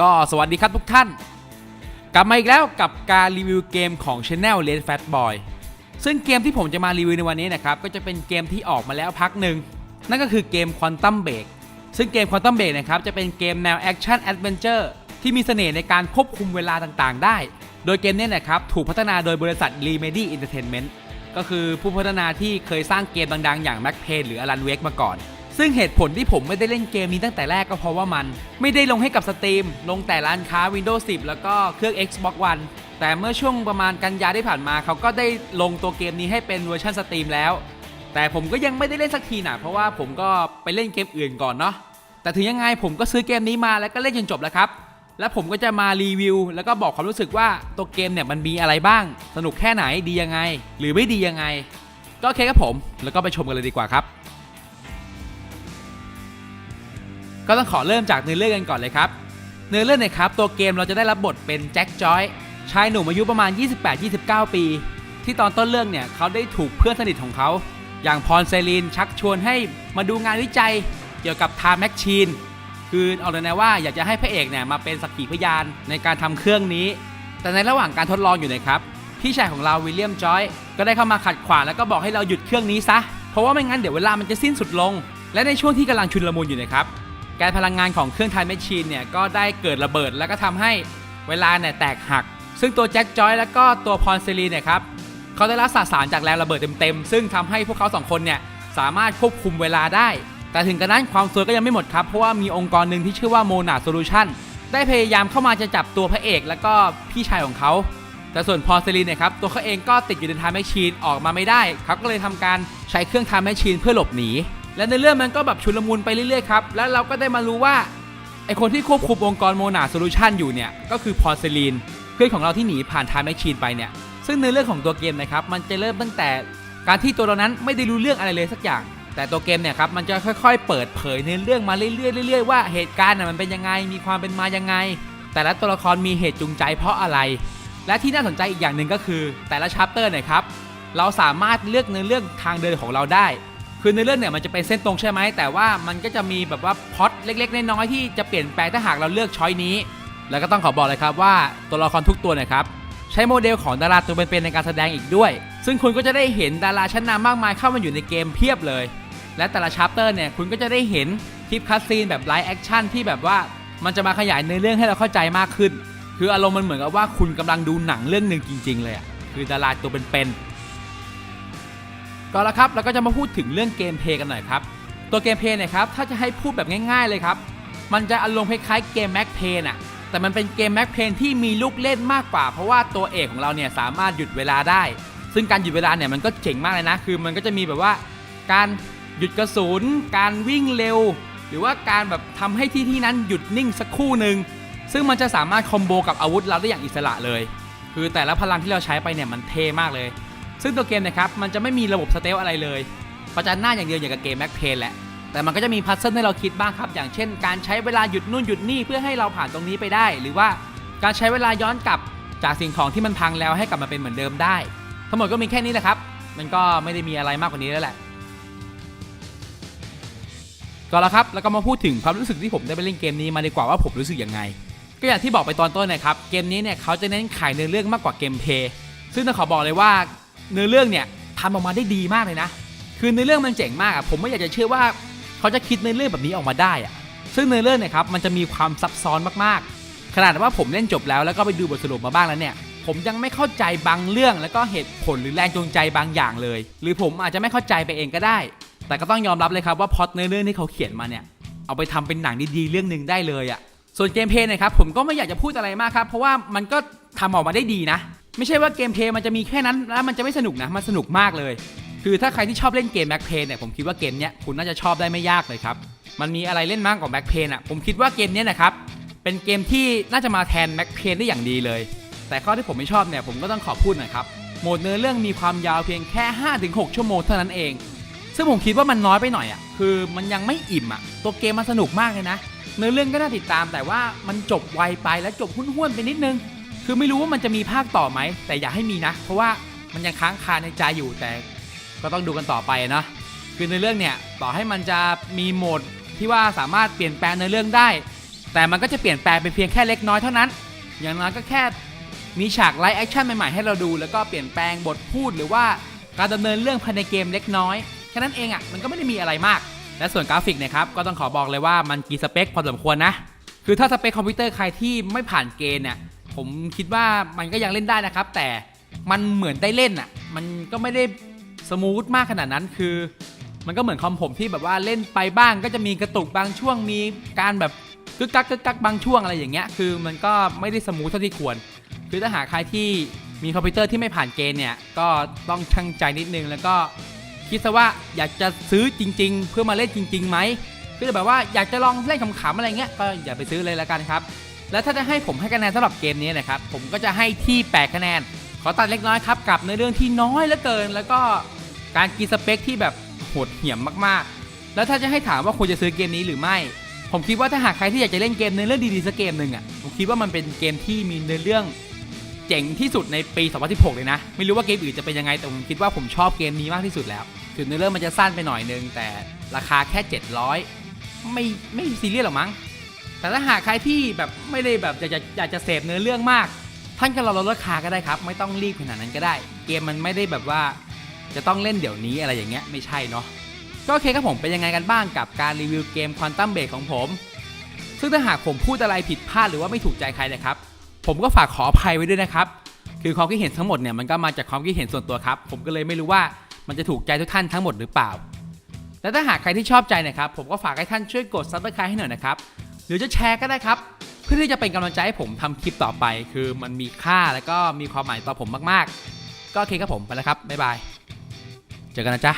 ก็สวัสดีครับทุกท่าน กลับมาอีกแล้วกับการรีวิวเกมของ Channel Red Fat Boy ซึ่งเกมที่ผมจะมารีวิวในวันนี้นะครับ ก็จะเป็นเกมที่ออกมาแล้วพักหนึ่ง นั่นก็คือเกม Quantum Break ซึ่งเกม Quantum Break นะครับ จะเป็นเกมแนว Action Adventure ที่มีเสน่ห์ในการควบคุมเวลาต่างๆ ได้ โดยเกมนี้นะครับ ถูกพัฒนาโดยบริษัท Remedy Entertainment ก็คือผู้พัฒนาที่เคยสร้างเกมดังๆ อย่าง Mac p a y หรือ Alan Wake มาก่อน ซึ่งเหตุผลที่ผมไม่ได้เล่นเกมนี้ตั้งแต่แรกก็เพราะว่ามัน ไม่ได้ลงให้กับ Steam ลงแต่ร้านค้า Windows 10 แล้วก็เครื่อง Xbox One แต่เมื่อช่วงประมาณกันยาที่ผ่านมาเขาก็ได้ลงตัวเกมนี้ให้เป็นเวอร์ชัน Steam แล้ว แต่ผมก็ยังไม่ได้เล่นสักทีนะเพราะว่าผมก็ไปเล่นเกมอื่นก่อนเนาะแต่ถึงยังไงผมก็ซื้อเกมนี้มาแล้วก็เล่นจนจบแล้วครับ แล้วผมก็จะมารีวิว แล้วก็บอกความรู้สึกว่าตัวเกมเนี่ยมันมีอะไรบ้าง สนุกแค่ไหนดียังไง หรือไม่ดียังไง ก็โอเคครับผม แล้วก็ไปชมกันเลยดีกว่าครับ ก็ต้องขอเริ่มจากเนื้อเรื่องกันก่อนเลยครับ เนื้อเรื่องเนี่ยครับตัวเกมเราจะได้รับบทเป็นแจ็คจอยชายหนุ่มอายุประมาณ 28-29 ปี ที่ตอนต้นเรื่องเนี่ยเขาได้ถูกเพื่อนสนิทของเขา อย่างพรเซลีนชักชวนให้มาดูงานวิจัยเกี่ยวกับทาแมชชีนคือเอาเลยนะว่าอยากจะให้พระเอกเนี่ยมาเป็นสักขีพยานในการทำเครื่องนี้ แต่ในระหว่างการทดลองอยู่นะครับพี่ชายของเราวิลเลียมจอยก็ได้เข้ามาขัดขวางแล้วก็บอกให้เราหยุดเครื่องนี้ซะเพราะว่าไม่งั้นเดี๋ยวเวลามันจะสิ้นสุดลง และในช่วงที่กำลังชุนลมุนอยู่นะครับ การพลังงานของเครื่องไทม์แมชชีนเนี่ยก็ได้เกิดระเบิดแล้วก็ทำให้เวลาเนี่ยแตกหัก ซึ่งตัวแจ็คจอยแล้วก็ตัวพรเซลีนเนี่ยครับเขาได้รับสสารจากแรงระเบิดเต็มๆซึ่งทำให้พวกเขาสองคนเนี่ยสามารถควบคุมเวลาได้ แต่ถึงกระนั้นความซวยก็ยังไม่หมดครับ เพราะว่ามีองค์กรหนึ่งที่ชื่อว่าโมนาโซลูชันได้พยายามเข้ามาจะจับตัวพระเอก แล้วก็พี่ชายของเขาแต่ส่วนพอเซลีนเนี่ยครับตัวเขาเองก็ติดอยู่ในไทม์แมชชีนออกมาไม่ได้เขาก็เลยทำการใช้เครื่องไทม์แมชชีนเพื่อหลบหนี และในเรื่องมันก็แบบชุลมุนไปเรื่อยๆครับ แล้วเราก็ได้มารู้ว่าไอคนที่ควบคุมองค์กรโมนาโซลูชันอยู่เนี่ย ก็คือพอเซลีนเพื่อนของเราที่หนีผ่านไทม์แมชชีนไปเนี่ย ซึ่งในเรื่องของตัวเกมนะครับ มันจะเริ่มตั้งแต่การที่ตัวเรานั้นไม่ได้รู้เรื่องอะไรเลยสักอย่าง แต่ตัวเกมเนี่ยครับมันจะค่อยๆ เปิดเผยในเรื่องมาเรื่อยๆเรื่อยๆว่าเหตุการณ์น่ะมันเป็นยังไง มีความเป็นมายังไง แต่ละตัวละครมีเหตุจูงใจเพราะอะไร และที่น่าสนใจอีกอย่างหนึ่งก็คือ แต่ละชัปเตอร์เนี่ยครับเราสามารถเลือกในเรื่องทางเดินของเราได้ คือในเรื่องเนี่ยมันจะเป็นเส้นตรงใช่ไหมแต่ว่ามันก็จะมีแบบว่าพล็อตเล็กๆน้อยๆที่จะเปลี่ยนแปลงถ้าหากเราเลือกช้อยนี้ แล้วก็ต้องขอบอกเลยครับว่าตัวละครทุกตัวเนะครับใช้โมเดลของดาราตัวเป็นๆในการแสดงอีกด้วย ซึ่งคุณก็จะได้เห็นดาราชั้นนำมากมายเข้ามาอยู่ในเกมเพียบเลย และแต่ละชัปเตอร์เนี่ยคุณก็จะได้เห็นคลิปคัสซีนแบบไลฟ์แอคชั่นที่แบบว่ามันจะมาขยายในอเรื่องให้เราเข้าใจมากขึ้น คืออารมณ์มันเหมือนกับว่าคุณกำลังดูหนังเรื่องหนึ่งจริง ๆ เลยอะคือดาราตัวเป็นๆ ก็แล้วครับเราก็จะมาพูดถึงเรื่องเกมเพย์กันหน่อยครับ ตัวเกมเพย์เนี่ยครับถ้าจะให้พูดแบบง่าย ๆเลยครับ มันจะอารมณ์คล้ายๆเกมแม็กเพย์นอะแต่มันเป็นเกมแม็กเพนที่มีลูกเล่นมากกว่า เพราะว่าตัวเอกของเราเนี่ยสามารถหยุดเวลาได้ ซึ่งการหยุดเวลาเนี่ยมันก็เจ๋งมากเลยนะ คือมันก็จะมีแบบว่าการหยุดกระสุน การวิ่งเร็ว หรือว่าการแบบทำให้ที่ที่นั้นหยุดนิ่งสักครู่หนึ่งซึ่งมันจะสามารถคอมโบกับอาวุธเราได้อย่างอิสระเลย คือแต่ละพลังที่เราใช้ไปเนี่ยมันเท่มากเลย ซึ่งตัวเกมนะครับมันจะไม่มีระบบสเตลอะไรเลยประจันหน้าอย่างเดียวอย่างกับเกมแม็กเพนแหละ แต่มันก็จะมีพัซเซิลให้เราคิดบ้างครับ อย่างเช่น การใช้เวลาหยุดนู่นหยุดนี่เพื่อให้เราผ่านตรงนี้ไปได้ หรือว่าการใช้เวลาย้อนกลับจากสิ่งของที่มันพังแล้วให้กลับมาเป็นเหมือนเดิมได้ ทั้งหมดก็มีแค่นี้แหละครับ มันก็ไม่ได้มีอะไรมากกว่านี้แล้วแหละก็แล้วครับ แล้วก็มาพูดถึงความรู้สึกที่ผมได้ไปเล่นเกมนี้มาดีกว่าว่าผมรู้สึกยังไง ก็อย่างที่บอกไปตอนต้นนะครับ เกมนี้เนี่ยเขาจะเน้นขายเนื้อเรื่องมากกว่าเกมเพย์ซึ่งต้องขอบอกเลยว่า เนื้อเรื่องเนี่ยทำออกมาได้ดีมากเลยนะ คือเนื้อเรื่องมันเจ๋งมากอะผมไม่อยากจะเชื่อว่าเขาจะคิดเนื้อเรื่องแบบนี้ออกมาได้อะซึ่งเนื้อเรื่องเนี่ยครับมันจะมีความซับซ้อนมากๆ ขนาดว่าผมเล่นจบแล้วแล้วก็ไปดูบทสรุปมาบ้างแล้วเนี่ยผมยังไม่เข้าใจบางเรื่องแล้วก็เหตุผลหรือแรงจูงใจบางอย่างเลย หรือผมอาจจะไม่เข้าใจไปเองก็ได้ แต่ก็ต้องยอมรับเลยครับว่าพ็อตเนื้อเรื่องที่เขาเขียนมาเนี่ยเอาไปทำเป็นหนังดีๆเรื่องหนึ่งได้เลยอะ่ะส่วนเกมเพลย์นะครับผมก็ไม่อยากจะพูดอะไรมากครับเพราะว่ามันก็ทำออกมาได้ดีนะ ไม่ใช่ว่าเกมเพย์มันจะมีแค่นั้นแล้วมันจะไม่สนุกนะ มันสนุกมากเลย คือถ้าใครที่ชอบเล่นเกมแบ็คเพนเนี่ยผมคิดว่าเกมเนี้ยคุณน่าจะชอบได้ไม่ยากเลยครับ มันมีอะไรเล่นมากกว่าแบ็คเพนอะผมคิดว่าเกมเนี้ยนะครับเป็นเกมที่น่าจะมาแทนแบ็คเพนได้อย่างดีเลย แต่ข้อที่ผมไม่ชอบเนี่ยผมก็ต้องขอพูดหน่อยครับโหมดเนื้อเรื่องมีความยาวเพียงแค่ 5-6 ชั่วโมงเท่านั้นเอง ซึ่งผมคิดว่ามันน้อยไปหน่อยอะคือมันยังไม่อิ่มอะตัวเกมมันสนุกมากเลยนะเนื้อเรื่องก็น่าติดตามแต่ว่ามันจบไวไปและจบห้นๆไปนิดนึง คือไม่รู้ว่ามันจะมีภาคต่อไหม แต่อย่าให้มีนะ เพราะว่ามันยังค้างคาในใจอยู่แต่ก็ต้องดูกันต่อไปนะคือในเรื่องเนี่ยต่อให้มันจะมีโหมดที่ว่าสามารถเปลี่ยนแปลงในเรื่องได้ แต่มันก็จะเปลี่ยนแปลงไปเพียงแค่เล็กน้อยเท่านั้น อย่างน้อยก็แค่มีฉากไลฟ์แอคชั่นใหม่ๆให้เราดู แล้วก็เปลี่ยนแปลงบทพูดหรือว่าการดำเนินเรื่องภายในเกมเล็กน้อยแค่นั้นเองอะ่ะมันก็ไม่ได้มีอะไรมาก และส่วนกราฟิกเนะครับก็ต้องขอบอกเลยว่ามันกีสเปคพอสมควรนะคือถ้าสเปคคอมพิวเตอร์ใครที่ไม่ผ่านเกณฑ์เนี่ย ผมคิดว่ามันก็ยังเล่นได้นะครับ แต่มันเหมือนได้เล่นอะมันก็ไม่ได้สมูทมากขนาดนั้นคือ มันก็เหมือนคอมผมที่แบบว่าเล่นไปบ้างก็จะมีกระตุกบางช่วงมีการแบบกึกกักกึกกักบางช่วงอะไรอย่างเงี้ยคือมันก็ไม่ได้สมูทเท่าที่ควร คือถ้าหากใครที่มีคอมพิวเตอร์ที่ไม่ผ่านเกณฑ์เนี่ยก็ต้องชั่งใจนิดนึงแล้วก็คิดซะว่าอยากจะซื้อจริง ๆ เพื่อมาเล่นจริงๆไหมคือแบบว่าอยากจะลองเล่นขำๆอะไรเงี้ยก็อย่าไปซื้อเลยละกันครับ แล้วถ้าจะให้ผมให้คะแนนสำหรับเกมนี้นะครับ ผมก็จะให้ที่ 8 คะแนน ขอตัดเล็กน้อยครับ กับในเรื่องที่น้อยเหลือเกิน แล้วก็การกีสเปคที่แบบโหดเหี้ยมมากๆ แล้วถ้าจะให้ถามว่าควรจะซื้อเกมนี้หรือไม่ ผมคิดว่าถ้าหากใครที่อยากจะเล่นเกมในเรื่องดีๆสักเกมหนึ่งอะ ผมคิดว่ามันเป็นเกมที่มีเนื้อเรื่องเจ๋งที่สุดในปี 2016 เลยนะ ไม่รู้ว่าเกมอื่นจะเป็นยังไง แต่ผมคิดว่าผมชอบเกมนี้มากที่สุดแล้ว ถึงเนื้อเรื่องมันจะสั้นไปหน่อยนึง แต่ราคาแค่ 700 ไม่ไม่ซีเรียสหรอกมั้ง แต่ถ้าหากใครที่แบบไม่ได้แบบอยากจะอยากจะเสพเนื้อเรื่องมาก ท่านก็รอลดราคาก็ได้ครับ ไม่ต้องรีบขนาดนั้นก็ได้ เกมมันไม่ได้แบบว่าจะต้องเล่นเดี๋ยวนี้อะไรอย่างเงี้ยไม่ใช่เนาะก็โอเคครับผมเป็นยังไงกันบ้างกับการรีวิวเกม Quantum Break ของผม ซึ่งถ้าหากผมพูดอะไรผิดพลาดหรือว่าไม่ถูกใจใครนะครับ ผมก็ฝากขออภัยไว้ด้วยนะครับ คือความคิดเห็นทั้งหมดเนี่ยมันก็มาจากความคิดเห็นส่วนตัวครับ ผมก็เลยไม่รู้ว่ามันจะถูกใจทุกท่านทั้งหมดหรือเปล่า และถ้าหากใครที่ชอบใจนะครับ ผมก็ฝากให้ท่านช่วยกด subscribe ให้หน่อยนะครับ หรือจะแชร์ก็ได้ครับ เพื่อที่จะเป็นกำลังใจให้ผมทำคลิปต่อไป คือมันมีค่าและก็มีความหมายต่อผมมากๆ ก็โอเคครับผมไปแล้วครับบ๊ายบายเจอกันนะจ๊ะ